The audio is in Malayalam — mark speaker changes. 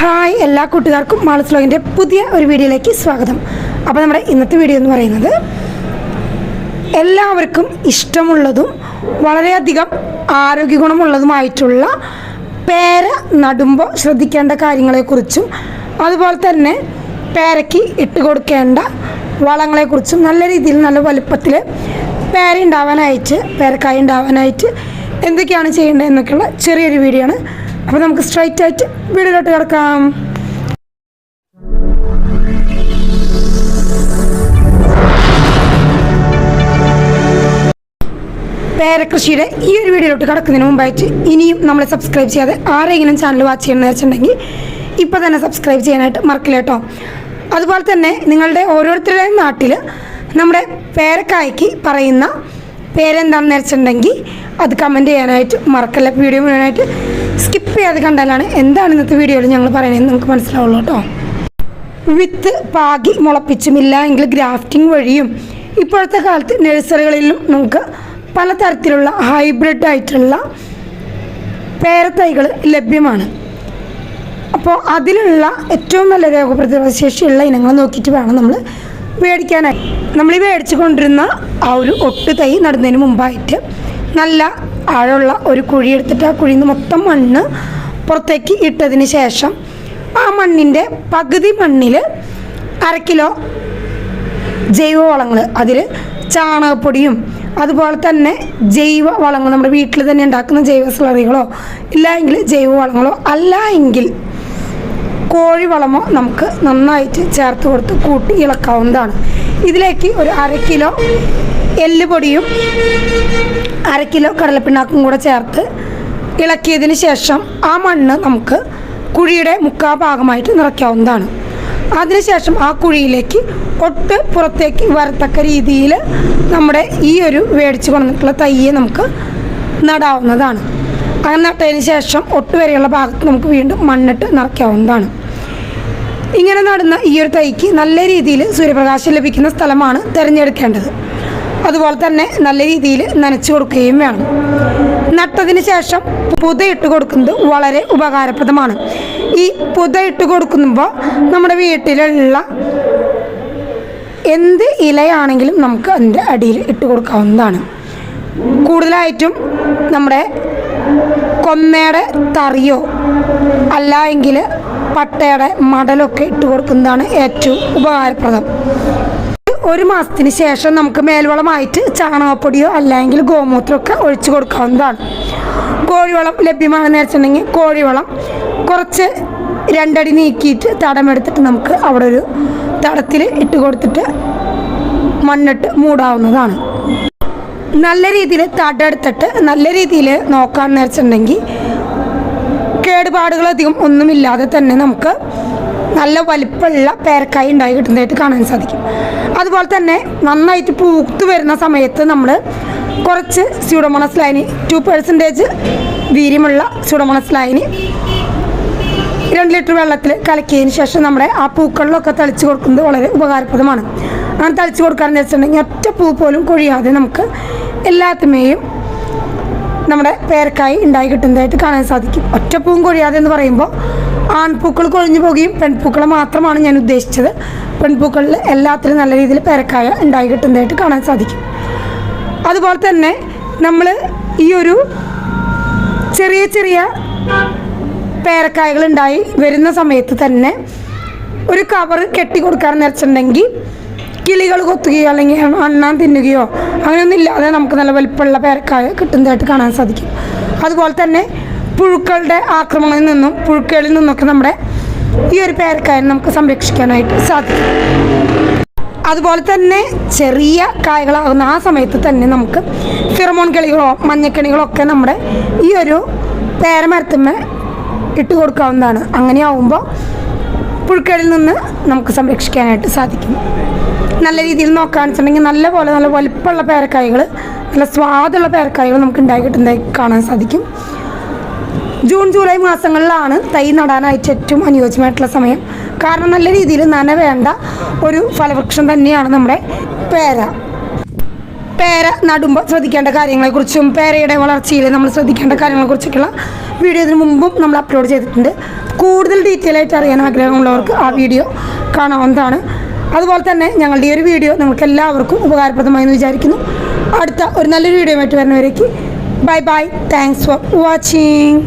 Speaker 1: ഹായ് എല്ലാ കൂട്ടുകാർക്കും മാളസ് വ്ലോഗിന്റെ പുതിയ ഒരു വീഡിയോയിലേക്ക് സ്വാഗതം. അപ്പോൾ നമ്മുടെ ഇന്നത്തെ വീഡിയോ എന്ന് പറയുന്നത് എല്ലാവർക്കും ഇഷ്ടമുള്ളതും വളരെയധികം ആരോഗ്യ ഗുണമുള്ളതുമായിട്ടുള്ള പേര നടുമ്പോൾ ശ്രദ്ധിക്കേണ്ട കാര്യങ്ങളെക്കുറിച്ചും അതുപോലെ തന്നെ പേരയ്ക്ക് ഇട്ട് കൊടുക്കേണ്ട വളങ്ങളെക്കുറിച്ചും നല്ല രീതിയിൽ നല്ല വലുപ്പത്തിൽ പേര ഉണ്ടാവാനായിട്ട് പേരക്കായ ഉണ്ടാവാനായിട്ട് എന്തൊക്കെയാണ് ചെയ്യേണ്ടത് എന്നൊക്കെയുള്ള ചെറിയൊരു വീഡിയോ ആണ് അപ്പോൾ നമുക്ക് സ്ട്രൈറ്റ് ആയിട്ട് വീടിലോട്ട് കിടക്കാം. പേരകൃഷിയുടെ ഈ ഒരു വീഡിയോയിലോട്ട് കിടക്കുന്നതിന് മുമ്പായിട്ട് ഇനിയും നമ്മളെ സബ്സ്ക്രൈബ് ചെയ്യാതെ ആരെങ്കിലും ചാനൽ വാച്ച് ചെയ്യണമെന്ന് വെച്ചിട്ടുണ്ടെങ്കിൽ ഇപ്പോൾ തന്നെ സബ്സ്ക്രൈബ് ചെയ്യാനായിട്ട് മറക്കില്ല കേട്ടോ. അതുപോലെ തന്നെ നിങ്ങളുടെ ഓരോരുത്തരുടെയും നാട്ടിൽ നമ്മുടെ പേരക്കായ്ക്ക് പറയുന്ന പേരെന്താണെന്ന് വെച്ചിട്ടുണ്ടെങ്കിൽ അത് കമന്റ് ചെയ്യാനായിട്ട് മറക്കല്ല. വീഡിയോ മുഴുവനായിട്ട് ചെയ്യാതെ കണ്ടാലാണ് എന്താണ് ഇന്നത്തെ വീഡിയോയിൽ ഞങ്ങൾ പറയുന്നത് നിങ്ങൾക്ക് മനസ്സിലാവുള്ളൂ കേട്ടോ. വിത്ത് പാകി മുളപ്പിച്ചുമില്ല എങ്കിൽ ഗ്രാഫ്റ്റിംഗ് വഴിയും ഇപ്പോഴത്തെ കാലത്ത് നഴ്സറികളിലും നമുക്ക് പലതരത്തിലുള്ള ഹൈബ്രിഡ് ആയിട്ടുള്ള പേരത്തൈകൾ ലഭ്യമാണ്. അപ്പോൾ അതിലുള്ള ഏറ്റവും നല്ല രോഗപ്രതിരോധ ശേഷിയുള്ള ഇനങ്ങൾ നോക്കിയിട്ട് വേണം നമ്മൾ മേടിക്കാനായി. നമ്മൾ ഈ മേടിച്ചു കൊണ്ടിരുന്ന ആ ഒരു ഒട്ട് തൈ നടുന്നതിന് മുമ്പായിട്ട് നല്ല ആഴമുള്ള ഒരു കുഴി എടുത്തിട്ട് ആ കുഴിയിൽ നിന്ന് മൊത്തം മണ്ണ് പുറത്തേക്ക് ഇട്ടതിന് ശേഷം ആ മണ്ണിന്റെ പകുതി മണ്ണിൽ അര കിലോ ജൈവവളങ്ങൾ അതിൽ ചാണകപ്പൊടിയും അതുപോലെ തന്നെ ജൈവ വളങ്ങൾ നമ്മുടെ വീട്ടിൽ തന്നെ ഉണ്ടാക്കുന്ന ജൈവ സ്ലറികളോ ഇല്ല എങ്കിൽ ജൈവ വളങ്ങളോ അല്ല എങ്കിൽ കോഴിവളമോ നമുക്ക് നന്നായിട്ട് ചേർത്ത് കൊടുത്ത് കൂട്ടി ഇളക്കാവുന്നതാണ്. ഇതിലേക്ക് ഒരു അര കിലോ എല്ലുപൊടിയും അര കിലോ കടലപ്പിണ്ണാക്കും കൂടെ ചേർത്ത് ഇളക്കിയതിന് ശേഷം ആ മണ്ണ് നമുക്ക് കുഴിയുടെ മുക്കാ ഭാഗമായിട്ട് നിറയ്ക്കാവുന്നതാണ്. അതിനുശേഷം ആ കുഴിയിലേക്ക് ഒട്ട് പുറത്തേക്ക് വരത്തക്ക രീതിയിൽ നമ്മുടെ ഈ ഒരു മേടിച്ച് കൊണ്ടിട്ടുള്ള തയ്യെ നമുക്ക് നടാവുന്നതാണ്. അങ്ങനെ നട്ടതിന് ശേഷം ഒട്ട് വരെയുള്ള ഭാഗത്ത് നമുക്ക് വീണ്ടും മണ്ണിട്ട് നിറയ്ക്കാവുന്നതാണ്. ഇങ്ങനെ നടുന്ന ഈ ഒരു തൈക്ക് നല്ല രീതിയിൽ സൂര്യപ്രകാശം ലഭിക്കുന്ന സ്ഥലമാണ് തിരഞ്ഞെടുക്കേണ്ടത്. അതുപോലെ തന്നെ നല്ല രീതിയിൽ നനച്ചു കൊടുക്കുകയും വേണം. നട്ടതിന് ശേഷം പുതയിട്ട് കൊടുക്കുന്നത് വളരെ ഉപകാരപ്രദമാണ്. ഈ പുതയിട്ട് കൊടുക്കുമ്പോൾ നമ്മുടെ വീട്ടിലുള്ള എന്ത് ഇലയാണെങ്കിലും നമുക്ക് അതിന്റെ അടിയിൽ ഇട്ട് കൊടുക്കാവുന്നതാണ്. കൂടുതലായിട്ടും നമ്മുടെ കൊന്നയുടെ തറിയോ അല്ല എങ്കിൽ പട്ടയുടെ മടലൊക്കെ ഇട്ട് കൊടുക്കുന്നതാണ് ഏറ്റവും ഉപകാരപ്രദം. ഒരു മാസത്തിന് ശേഷം നമുക്ക് മേൽവളമായിട്ട് ചാണകപ്പൊടിയോ അല്ലെങ്കിൽ ഗോമൂത്രമൊക്കെ ഒഴിച്ചു കൊടുക്കാവുന്നതാണ്. കോഴിവളം ലഭ്യമാണെന്ന് വെച്ചിട്ടുണ്ടെങ്കിൽ കോഴിവളം കുറച്ച് രണ്ടടി നീക്കിയിട്ട് തടമെടുത്തിട്ട് നമുക്ക് അവിടെ ഒരു തടത്തിൽ ഇട്ട് കൊടുത്തിട്ട് മണ്ണിട്ട് മൂടാവുന്നതാണ്. നല്ല രീതിയിൽ തടെടുത്തിട്ട് നല്ല രീതിയിൽ നോക്കാമെന്ന് വെച്ചിട്ടുണ്ടെങ്കിൽ കേടുപാടുകൾ അധികം ഒന്നുമില്ലാതെ തന്നെ നമുക്ക് നല്ല വലിപ്പമുള്ള പേരക്കായ ഉണ്ടായി കിട്ടുന്നതായിട്ട് കാണാൻ സാധിക്കും. അതുപോലെ തന്നെ നന്നായിട്ട് പൂത്ത് വരുന്ന സമയത്ത് നമ്മൾ കുറച്ച് സ്യൂഡോമോണസ് ലൈനി ടു പെർസെന്റേജ് വീര്യമുള്ള സ്യൂഡോമോണസ് ലൈനി രണ്ട് ലിറ്റർ വെള്ളത്തിൽ കലക്കിയതിന് ശേഷം നമ്മുടെ ആ പൂക്കളിലൊക്കെ തളിച്ച് കൊടുക്കുന്നത് വളരെ ഉപകാരപ്രദമാണ്. അങ്ങനെ തളിച്ച് കൊടുക്കാമെന്ന് വെച്ചിട്ടുണ്ടെങ്കിൽ ഒറ്റ പൂ പോലും കൊഴിയാതെ നമുക്ക് എല്ലാത്തുമേയും നമ്മുടെ പേരക്കായി ഉണ്ടായി കിട്ടുന്നതായിട്ട് കാണാൻ സാധിക്കും. ഒറ്റപ്പൂവും കൊഴിയാതെ എന്ന് പറയുമ്പോൾ ആൺപൂക്കൾ കൊഴിഞ്ഞു പോകുകയും പെൺപൂക്കളെ മാത്രമാണ് ഞാൻ ഉദ്ദേശിച്ചത്. പെൺപൂക്കളിൽ എല്ലാത്തിലും നല്ല രീതിയിൽ പേരക്കായ ഉണ്ടായി കിട്ടുന്നതായിട്ട് കാണാൻ സാധിക്കും. അതുപോലെ തന്നെ നമ്മൾ ഈ ഒരു ചെറിയ ചെറിയ പേരക്കായകൾ ഉണ്ടായി വരുന്ന സമയത്ത് തന്നെ ഒരു കവർ കെട്ടി കൊടുക്കാൻ വെച്ചിട്ടുണ്ടെങ്കിൽ കിളികൾ കൊത്തുകയോ അല്ലെങ്കിൽ അണ്ണാൻ തിന്നുകയോ അങ്ങനെയൊന്നും ഇല്ലാതെ നമുക്ക് നല്ല വലിപ്പമുള്ള പേരക്കായ കിട്ടുന്നതായിട്ട് കാണാൻ സാധിക്കും. അതുപോലെ തന്നെ പുഴുക്കളുടെ ആക്രമണങ്ങളിൽ നിന്നും പുഴുക്കളിൽ നിന്നൊക്കെ നമ്മുടെ ഈ ഒരു പേരക്കായ നമുക്ക് സംരക്ഷിക്കാനായിട്ട് സാധിക്കും. അതുപോലെ തന്നെ ചെറിയ കായകളാകുന്ന ആ സമയത്ത് തന്നെ നമുക്ക് ഫിറമോൺ കിളികളോ മഞ്ഞക്കിളികളോ ഒക്കെ നമ്മുടെ ഈ ഒരു പേരമരത്തുമ്മ ഇട്ട് കൊടുക്കാവുന്നതാണ്. അങ്ങനെയാവുമ്പോൾ പുഴുക്കളിൽ നിന്ന് നമുക്ക് സംരക്ഷിക്കാനായിട്ട് സാധിക്കും. നല്ല രീതിയിൽ നോക്കുകയാണെന്ന് വെച്ചിട്ടുണ്ടെങ്കിൽ നല്ല പോലെ നല്ല വലിപ്പമുള്ള പേരക്കായകൾ നല്ല സ്വാദുള്ള പേരക്കായകൾ നമുക്ക് ഉണ്ടായി കിട്ടുന്നതായി കാണാൻ സാധിക്കും. ജൂൺ ജൂലൈ മാസങ്ങളിലാണ് തൈ നടാനായിട്ട് ഏറ്റവും അനുയോജ്യമായിട്ടുള്ള സമയം. കാരണം നല്ല രീതിയിൽ നന വേണ്ട ഒരു ഫലവൃക്ഷം തന്നെയാണ് നമ്മുടെ പേര. പേര നടുമ്പോൾ ശ്രദ്ധിക്കേണ്ട കാര്യങ്ങളെക്കുറിച്ചും പേരയുടെ വളർച്ചയിൽ നമ്മൾ ശ്രദ്ധിക്കേണ്ട കാര്യങ്ങളെക്കുറിച്ചൊക്കെയുള്ള വീഡിയോ ഇതിനു മുമ്പും നമ്മൾ അപ്ലോഡ് ചെയ്തിട്ടുണ്ട്. കൂടുതൽ ഡീറ്റെയിൽ ആയിട്ട് അറിയാൻ ആഗ്രഹമുള്ളവർക്ക് ആ വീഡിയോ കാണാവുന്നതാണ്. അതുപോലെ തന്നെ ഞങ്ങളുടെ ഈ ഒരു വീഡിയോ നിങ്ങൾക്ക് എല്ലാവർക്കും ഉപകാരപ്രദമായി എന്ന് വിചാരിക്കുന്നു. അടുത്ത ഒരു നല്ലൊരു വീഡിയോ ആയിട്ട് വരുന്നവരേക്ക് bye bye. Thanks for watching